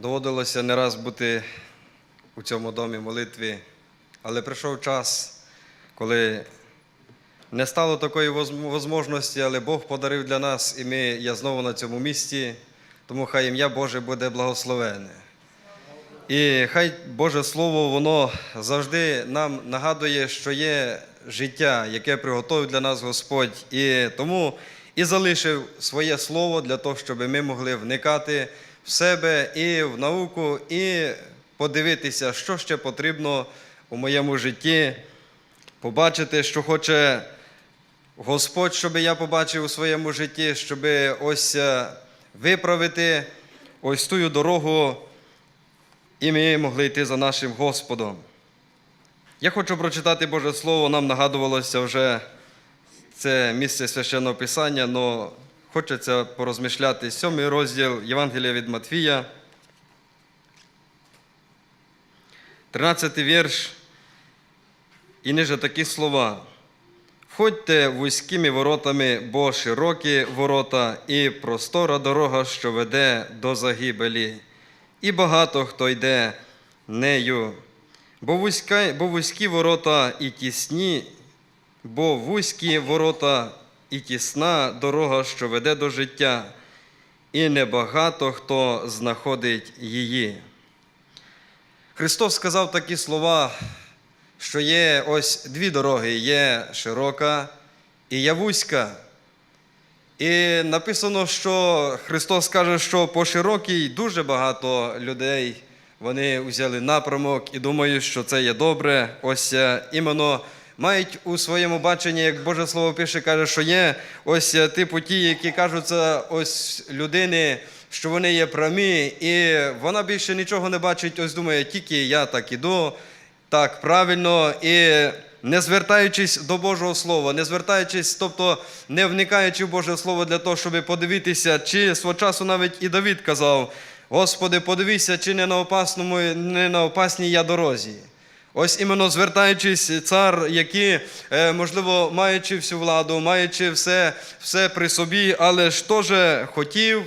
Доводилося не раз бути у цьому домі молитві, але прийшов час, коли не стало такої можливості, але Бог подарив для нас, і ми є знову на цьому місці, тому хай ім'я Боже буде благословене. І хай Боже Слово, воно завжди нам нагадує, що є життя, яке приготовив для нас Господь. І тому і залишив своє слово для того, щоб ми могли вникати в себе і в науку, і подивитися, що ще потрібно у моєму житті, побачити, що хоче Господь, щоб я побачив у своєму житті, щоб ось е, виправити ось ту дорогу і ми могли йти за нашим Господом. Я хочу прочитати Боже Слово, нам нагадувалося вже це місце священного Писання, але хочеться порозмишляти. Сьомий розділ Євангелія від Матвія, 13 вірш, і ниже такі слова. Входьте вузькими воротами, бо широкі ворота і простора дорога, що веде до загибелі, і багато хто йде нею. Бо, вузька, бо вузькі ворота і тісні, бо вузькі ворота і тісна дорога, що веде до життя, і небагато хто знаходить її. Христос сказав такі слова, що є ось дві дороги: є широка і є вузька. І написано, що Христос каже, що по широкій дуже багато людей вони взяли напрямок і думають, що це є добре. Ось е, іменно мають у своєму баченні, як Боже Слово пише, каже, що є ось е, типу ті, які кажуться ось людини, що вони є прямі, і вона більше нічого не бачить, ось думає, тільки я так іду, так правильно, і не звертаючись до Божого Слова, не звертаючись, тобто не вникаючи в Боже Слово для того, щоб подивитися, чи свого часу навіть і Давид казав: Господи, подивися, чи не на опасному, не на опасній я дорозі. Ось іменно звертаючись, цар, який, е, можливо, маючи всю владу, маючи все, все при собі, але ж теж хотів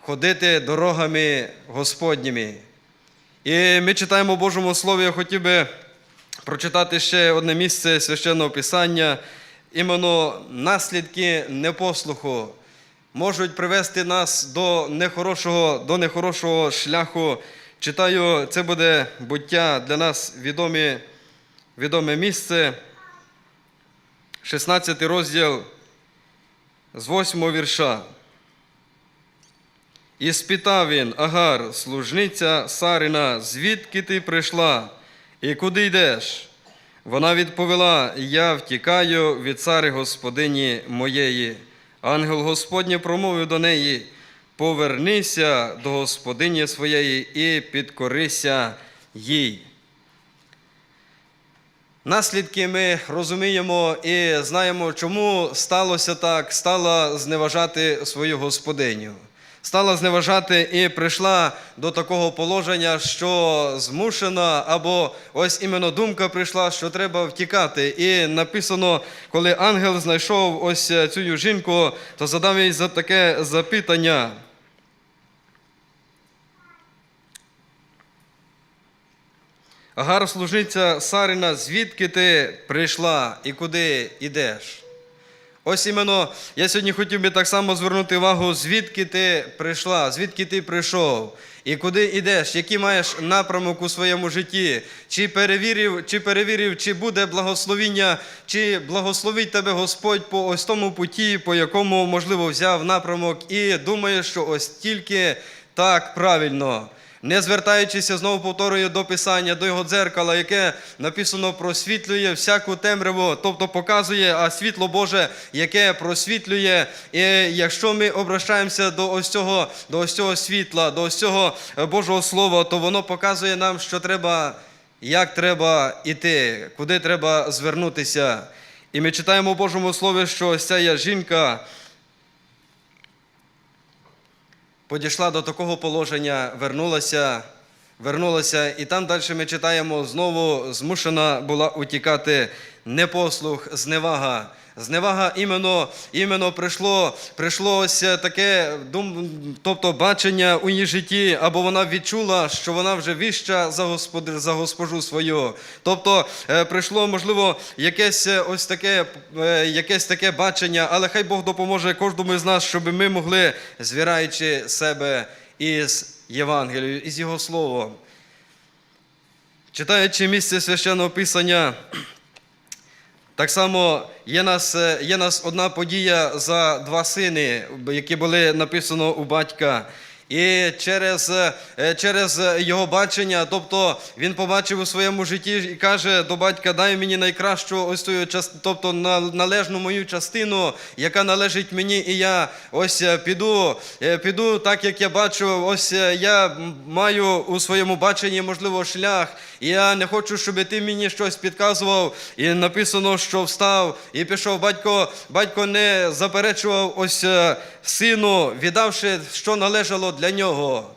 ходити дорогами Господніми. І ми читаємо в Божому Слові, я хотів би прочитати ще одне місце священного Писання. Іменно наслідки непослуху можуть привести нас до нехорошого, до нехорошого шляху. Читаю, це буде буття для нас відомі, відоме місце, 16 розділ з 8 вірша. І спитав він, Агар, служниця Сарина, звідки ти прийшла і куди йдеш? Вона відповіла: Я втікаю від цари господині моєї. Ангел Господній промовив до неї: Повернися до господині своєї і підкорися їй. Наслідки ми розуміємо і знаємо, чому сталося так, стала зневажати свою господиню. Стала зневажати і прийшла до такого положення, що змушена, або ось іменно думка прийшла, що треба втікати. І написано, коли ангел знайшов ось цю жінку, то задав їй таке запитання. Агар служниця Сарина, звідки ти прийшла і куди йдеш? Ось іменно я сьогодні хотів би так само звернути увагу, звідки ти прийшла, звідки ти прийшов, і куди йдеш, який маєш напрямок у своєму житті, чи перевірив, чи перевірив, чи буде благословіння, чи благословить тебе Господь по ось тому путі, по якому, можливо, взяв напрямок, і думаєш, що ось тільки так правильно не звертаючися знову повторюю до Писання, до його дзеркала, яке написано просвітлює всяку темряву, тобто показує а світло Боже, яке просвітлює. І якщо ми обращаємося до ось цього, до ось цього світла, до ось цього е, Божого Слова, то воно показує нам, що треба, як треба йти, куди треба звернутися. І ми читаємо в Божому Слові, що ось ця жінка. Подійшла до такого положення, вернулася вернулася, і там далі ми читаємо знову змушена була утікати непослух, зневага. Зневага іменно, іменно прийшло, прийшло ось таке дум, тобто бачення у її житті, або вона відчула, що вона вже вища за, господи, за госпожу свою. Тобто е, прийшло, можливо, якесь е, ось таке, е, якесь таке бачення, але хай Бог допоможе кожному з нас, щоб ми могли, звіраючи себе із Євангелією, із Його Словом. Читаючи місце священного Писання, так само є нас, е, є нас одна подія за два сини, які були написано у батька. І через, е, через його бачення, тобто він побачив у своєму житті і каже до батька, дай мені найкращу ось част- тобто на- належну мою частину, яка належить мені, і я ось е, піду, піду так, як я бачу, ось я маю у своєму баченні, можливо, шлях. Я не хочу, щоб ти мені щось підказував. І написано, що встав і пішов. Батько, батько не заперечував ось е, сину, віддавши, що належало для нього.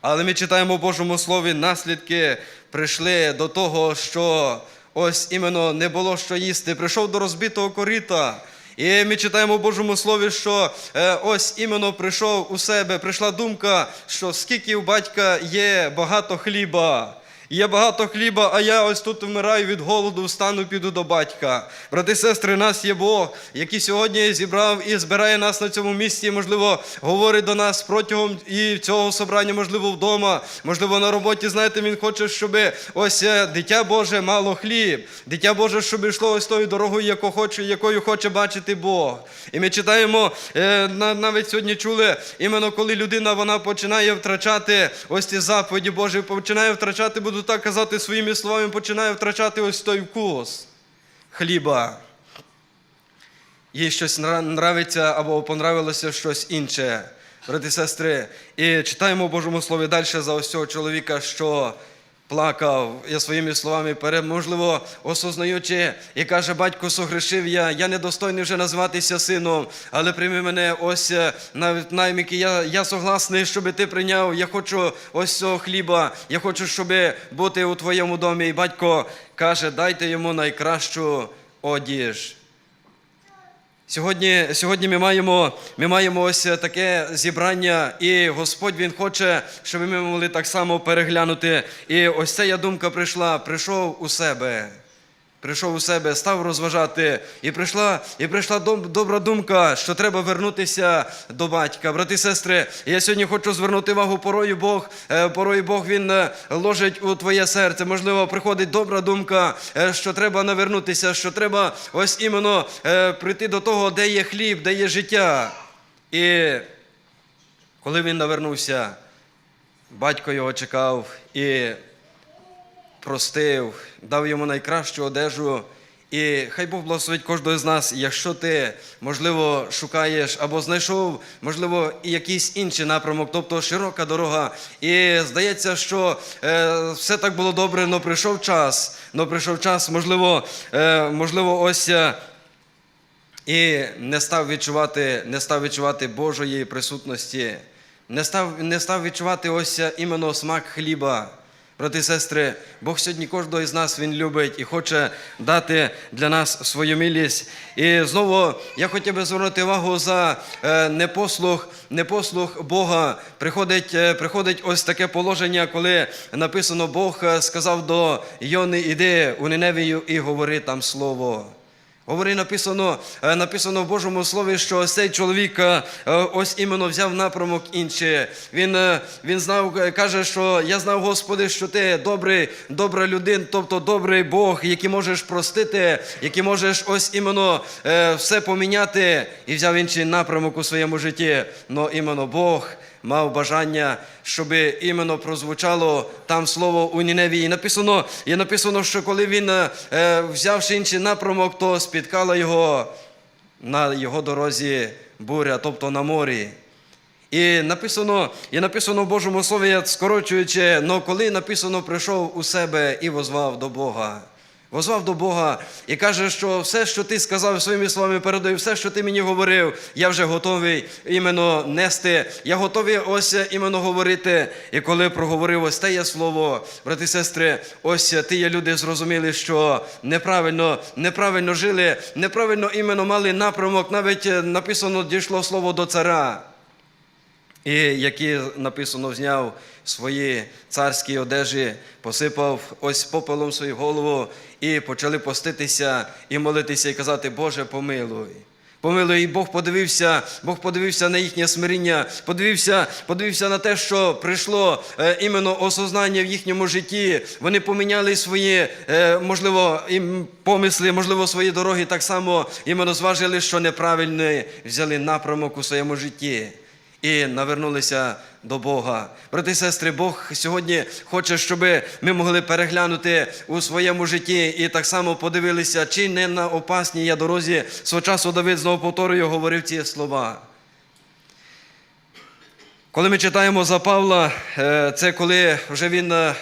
Але ми читаємо в Божому Слові, наслідки прийшли до того, що ось іменно не було що їсти. Прийшов до розбитого корита. І ми читаємо в Божому Слові, що е, ось іменно прийшов у себе, прийшла думка, що скільки у батька є багато хліба. Є багато хліба, а я ось тут вмираю від голоду, встану, піду до батька. Брати сестри, нас є Бог, який сьогодні зібрав і збирає нас на цьому місці, можливо, говорить до нас протягом і цього собрання, можливо, вдома, можливо, на роботі. Знаєте, він хоче, щоб ось е, дитя Боже мало хліб, дитя Боже, щоб йшло ось тою дорогою, яку хоче, якою хоче бачити Бог. І ми читаємо, е, навіть сьогодні чули, іменно коли людина вона починає втрачати ось ці заповіді Божі, починає втрачати, буду так казати своїми словами, починає втрачати ось той вкус хліба. Їй щось нравиться або понравилося щось інше. Брати сестри, і читаємо в Божому Слові далі за ось цього чоловіка, що плакав, я своїми словами, пере- можливо, осознаючи, і каже, батько, согрешив я, я недостойний вже назватися сином, але прийми мене ось е, навіть найміки, я, я согласний, щоб ти прийняв, я хочу ось цього хліба, я хочу, щоб бути у твоєму домі. І батько каже, дайте йому найкращу одіж. Сьогодні, сьогодні ми, маємо, ми маємо ось таке зібрання, і Господь Він хоче, щоб ми могли так само переглянути. І ось ця думка прийшла, прийшов у себе. Прийшов у себе, став розважати, і прийшла, і прийшла добра думка, що треба вернутися до батька. Брати сестри, я сьогодні хочу звернути увагу, порою Бог, е, порою Бог він е, ложить у твоє серце. Можливо, приходить добра думка, е, що треба навернутися, що треба ось іменно прийти до того, де є хліб, де є життя. І коли він навернувся, батько його чекав і простив, дав йому найкращу одежу. І хай Бог благословить кожного з нас, якщо ти, можливо, шукаєш або знайшов, можливо, і якийсь інший напрямок, тобто широка дорога. І здається, що е, все так було добре, але прийшов час, але прийшов час, можливо, е, можливо, ось. е, і не став відчувати, не став відчувати Божої присутності, не став, не став відчувати ось іменно смак хліба. Брати і сестри, Бог сьогодні кожного із нас Він любить і хоче дати для нас свою милість. І знову я хотів би звернути увагу за е, непослух, непослух Бога. Приходить, е, приходить ось таке положення, коли написано, Бог е, сказав до Йони, іди у Ниневію і говори там слово. Говори, написано, е, написано в Божому Слові, що ось цей чоловік е, е, ось іменно взяв напрямок інший. Він, він знав, каже, що я знав, Господи, що ти добрий, добра людина, тобто добрий Бог, який можеш простити, який можеш ось іменно все поміняти, і взяв інший напрямок у своєму житті. Но іменно Бог мав бажання, щоб іменно прозвучало там слово у Ніневі. І написано, і написано, що коли він, е, е, взявши інший напрямок, то спіткала його на його дорозі буря, тобто на морі. І написано, і написано в Божому Слові, скорочуючи, но коли написано, прийшов у себе і возвав до Бога. Возвав до Бога і каже, що все, що ти сказав своїми словами передаю, все, що ти мені говорив, я вже готовий іменно нести. Я готовий ось іменно говорити. І коли проговорив ось те є слово, брати і сестри, ось ті є люди зрозуміли, що неправильно, неправильно жили, неправильно іменно мали напрямок. Навіть е, написано дійшло слово до цара. І який написано, зняв свої царські одежі, посипав ось попелом свою голову і почали поститися і молитися, і казати, Боже, помилуй. Помилуй, і Бог подивився, Бог подивився на їхнє смиріння, подивився, подивився на те, що прийшло е, іменно осознання в їхньому житті. Вони поміняли свої, е, можливо, ім- помисли, можливо, свої дороги так само іменно зважили, що неправильно взяли напрямок у своєму житті і навернулися до Бога. Брати і сестри, Бог сьогодні хоче, щоб ми могли переглянути у своєму житті і так само подивилися, чи не на опасній я дорозі. Свого часу Давид знову повторюю, говорив ці слова. Коли ми читаємо за Павла, е, це коли вже він е,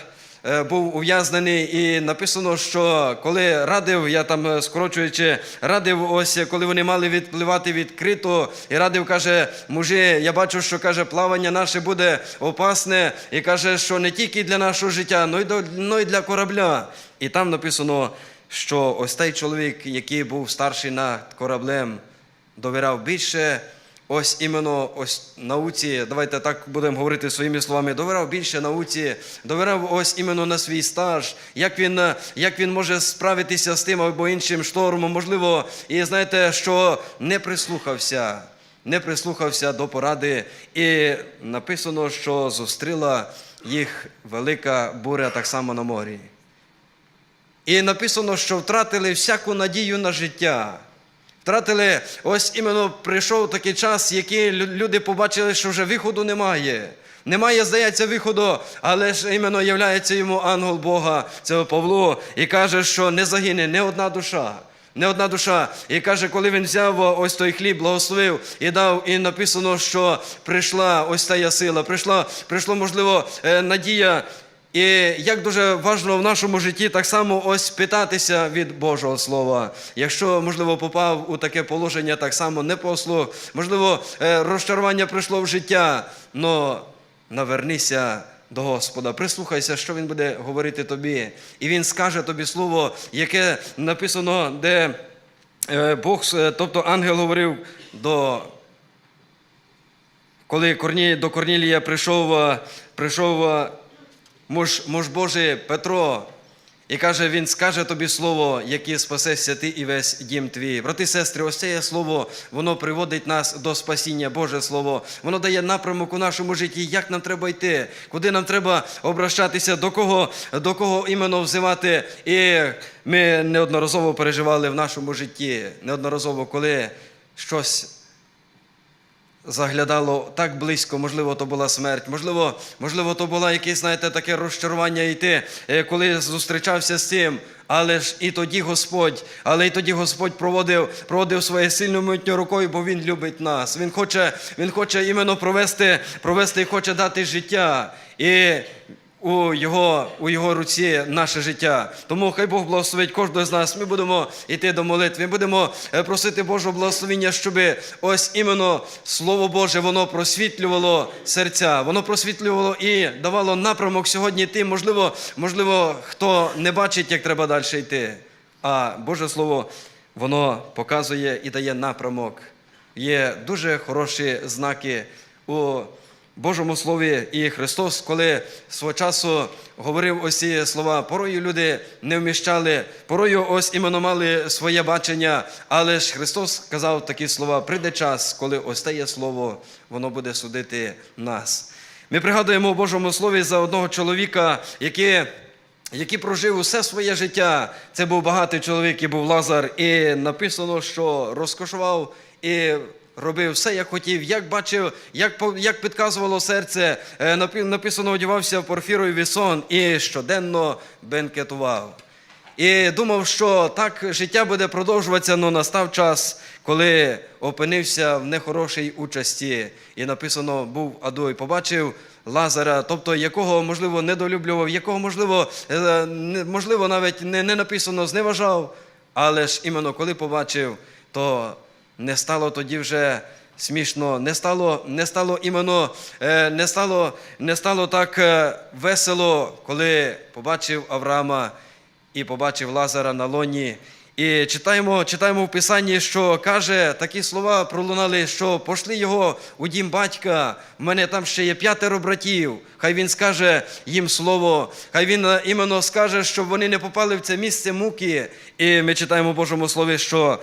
був ув'язнений, і написано, що коли радив, я там е, скорочуючи, радив, ось коли вони мали відпливати відкрито, і радив, каже, мужі, я бачу, що каже, плавання наше буде опасне, і каже, що не тільки для нашого життя, й й для корабля. І там написано, що ось той чоловік, який був старший над кораблем, довіряв більше ось іменно ось науці, давайте так будемо говорити своїми словами, довіряв більше науці, довіряв ось іменно на свій стаж, як він, е, як він може справитися з тим або іншим штормом, можливо, і знаєте, що не прислухався, не прислухався до поради, і написано, що зустріла їх велика буря так само на морі. І написано, що втратили всяку надію на життя. Втратили, ось іменно прийшов такий час, який люди побачили, що вже виходу немає. Немає, здається, виходу, але ж іменно являється йому ангел Бога, це Павло, і каже, що не загине не одна душа. Не одна душа. І каже, коли він взяв ось той хліб, благословив і дав, і написано, що прийшла ось та сила, прийшла, прийшло, можливо, е, надія і як дуже важливо в нашому житті так само ось питатися від Божого Слова. Якщо, можливо, попав у таке положення, так само не послух, можливо, е, розчарування прийшло в життя, но навернися до Господа, прислухайся, що Він буде говорити тобі. І Він скаже тобі слово, яке написано, де е, Бог, е, тобто ангел говорив до коли до Корнілія прийшов, прийшов муж, муж Божий Петро, і каже, він скаже тобі слово, яке спасешся ти і весь дім твій. Брати сестри, ось це слово, воно приводить нас до спасіння, Боже Слово. Воно дає напрямок у нашому житті, як нам треба йти, куди нам треба обращатися, до кого, до кого іменно взивати. І ми неодноразово переживали в нашому житті, неодноразово, коли щось заглядало так близько, можливо, то була смерть, можливо, можливо, то було якесь, знаєте, таке розчарування йти, е, коли зустрічався з цим. Але ж і тоді Господь, але і тоді Господь проводив, проводив своє сильну митню рукою, бо Він любить нас. Він хоче, він хоче іменно провести, провести і хоче дати життя. І у його, у його руці наше життя. Тому хай Бог благословить кожного з нас. Ми будемо йти до молитви, будемо е, просити Божого благословення, щоб ось іменно Слово Боже, воно просвітлювало серця, воно просвітлювало і давало напрямок сьогодні тим, можливо, можливо, хто не бачить, як треба далі йти. А Боже Слово, воно показує і дає напрямок. Є дуже хороші знаки у Божому Слові і Христос, коли свого часу говорив ось ці слова, порою люди не вміщали, порою ось іменно мали своє бачення, але ж Христос сказав такі слова: прийде час, коли ось те є слово, воно буде судити нас. Ми пригадуємо у Божому Слові за одного чоловіка, який який прожив усе своє життя. Це був багатий чоловік і був Лазар. І написано, що розкошував і робив все, як хотів, як бачив, як, як підказувало серце. Е, Написано, одягався в порфіровий сон і щоденно бенкетував. і думав, що так життя буде продовжуватися, але настав час, коли опинився в нехорошій участі. І написано, був і побачив Лазаря, тобто якого, можливо, недолюблював, якого, можливо, е, можливо, навіть не, не написано зневажав. Але ж іменно коли побачив, то не стало тоді вже смішно, не стало, не стало іменно, е, не стало, не стало так е, весело, коли побачив Авраама і побачив Лазара на лоні. І читаємо, читаємо в Писанні, що каже, такі слова пролунали, що пошли його у дім батька. В мене там ще є п'ятеро братів. Хай він скаже їм слово, хай він е, іменно скаже, щоб вони не попали в це місце муки. І ми читаємо в Божому Слові, що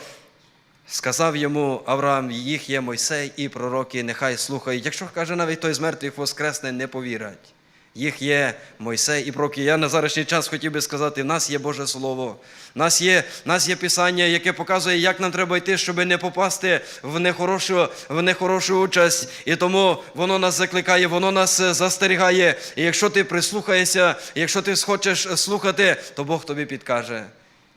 Сказав йому Авраам, їх є Мойсей і пророки, нехай слухають. Якщо каже, навіть той з мертвих воскресне, не повірять. Їх є Мойсей і пророки. Я на зарашній час хотів би сказати, в нас є Боже Слово, в нас є, в нас є Писання, яке показує, як нам треба йти, щоб не попасти в нехорошу, в нехорошу участь. І тому воно нас закликає, воно нас е, застерігає. І якщо ти прислухаєшся, якщо ти схочеш слухати, то Бог тобі підкаже.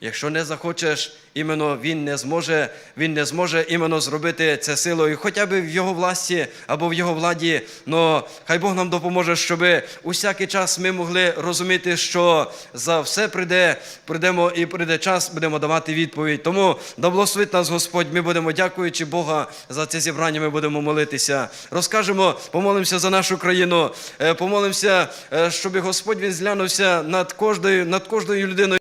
Якщо не захочеш, іменно він не зможе, він не зможе іменно зробити це силою, хоча б в його власті або в його владі. Но хай Бог нам допоможе, щоб усякий час ми могли розуміти, що за все прийде, прийдемо і прийде час, будемо давати відповідь. Тому да благословить нас Господь. Ми будемо дякуючи Бога за це зібрання. Ми будемо молитися. Розкажемо, помолимося за нашу країну, е, помолимося, е, щоб Господь він зглянувся над кожною, над кожною людиною.